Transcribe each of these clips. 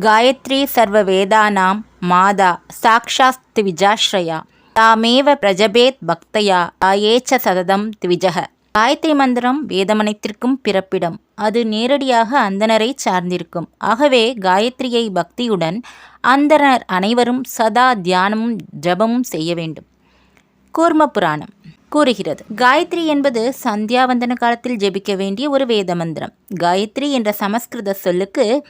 காயத்ரி சர்வ வேதானாம் மாதா சாக்ஷாத் த்விஜாஸ்ரயா தாமேவ பிரஜபேத் பக்தயா. ஆயேச்ச சததம் த்விஜக. காயத்ரி மந்திரம் வேதமனைத்திற்கும் பிறப்பிடம். அது நேரடியாக அந்தனரை சார்ந்திருக்கும். ஆகவே காயத்ரியை பக்தியுடன் அந்தனர் அனைவரும் சதா தியானமும் ஜபமும் செய்ய வேண்டும். கூர்ம புராணம் கூறுகிறது. காயத்ரி என்பது சந்தியாவந்தன காலத்தில் ஜெபிக்க வேண்டிய ஒரு வேத மந்திரம் காயத்ரி என்ற சமஸ்கிருத சொல்லுக்கு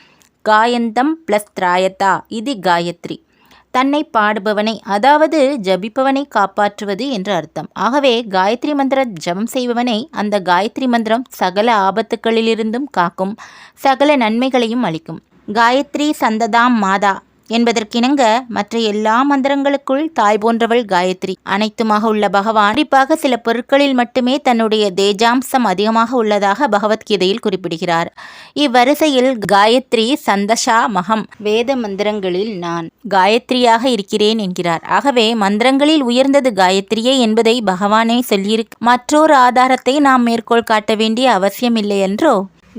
காயந்தம் பிளஸ் திராயத்தா இது காயத்ரி. தன்னை பாடுபவனை அதாவது ஜபிப்பவனை காப்பாற்றுவது என்று அர்த்தம். ஆகவே காயத்ரி மந்திர ஜபம் செய்பவனை அந்த காயத்ரி மந்திரம் சகல ஆபத்துக்களிலிருந்தும் காக்கும் சகல நன்மைகளையும் அளிக்கும். காயத்ரி சந்ததாம் மாதா. என்பதற்கிணங்க மற்ற எல்லா மந்திரங்களுக்குள் தாய் போன்றவள் காயத்ரி. அனைத்துமாக உள்ள பகவான் குறிப்பாக சில பொருட்களில் மட்டுமே தன்னுடைய தேஜாம்சம் அதிகமாக உள்ளதாக பகவத்கீதையில் குறிப்பிடுகிறார். இவ்வரிசையில் காயத்ரி சந்தஷா மகம் வேத மந்திரங்களில் நான் காயத்ரியாக இருக்கிறேன் என்கிறார். ஆகவே மந்திரங்களில் உயர்ந்தது காயத்ரியே என்பதை பகவானே சொல்லியிருக்க மற்றொரு ஆதாரத்தை நாம் மேற்கோள் காட்ட வேண்டிய அவசியமில்லை என்றோ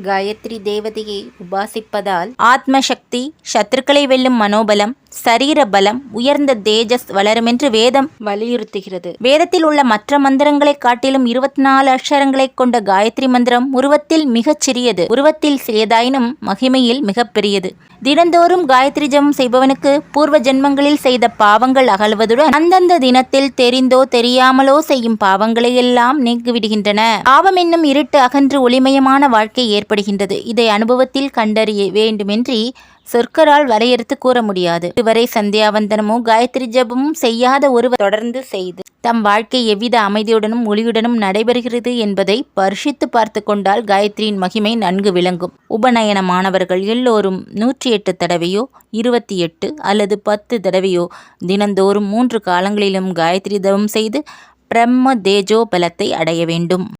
காயத்ரி தேவதையை உபாசிப்பதால் ஆத்மசக்தி சத்துருக்களை வெல்லும் மனோபலம் சரீர பலம் உயர்ந்த தேஜஸ் வளருமென்று வேதம் வலியுறுத்துகிறது. வேதத்தில் உள்ள மற்ற மந்திரங்களை காட்டிலும் இருபத்தி நாலு அக்ஷரங்களை கொண்ட காயத்ரி மந்திரம் உருவத்தில் மிகச் சிறியது. உருவத்தில் சிறியதாயினும் மகிமையில் மிகப்பெரியது தினந்தோறும் காயத்ரி ஜபம் செய்பவனுக்கு பூர்வ ஜென்மங்களில் செய்த பாவங்கள் அகழ்வதுடன் அந்தந்த தினத்தில் தெரிந்தோ தெரியாமலோ செய்யும் பாவங்களை எல்லாம் நீங்கிவிடுகின்றன. பாவம் என்னும் இருட்டு அகன்று ஒளிமயமான வாழ்க்கை ஏற்படுகின்றது. இதை அனுபவத்தில் கண்டறிய வேண்டுமென்றி சொற்கரால் வரையறுத்து கூற முடியாது. இதுவரை சந்தியாவந்தனமோ காயத்ரி ஜபமும் செய்யாத ஒருவர் தொடர்ந்து செய்து தம் வாழ்க்கை எவ்வித அமைதியுடனும் ஒளியுடனும் நடைபெறுகிறது என்பதை பரிசித்து பார்த்து கொண்டால் காயத்ரியின் மகிமை நன்கு விளங்கும். உபநயன மாணவர்கள் எல்லோரும் நூற்றி எட்டு தடவையோ இருபத்தி எட்டு அல்லது பத்து தடவையோ தினந்தோறும் மூன்று காலங்களிலும் காயத்ரி தவம் செய்து பிரம்ம தேஜோ பலத்தை அடைய வேண்டும்.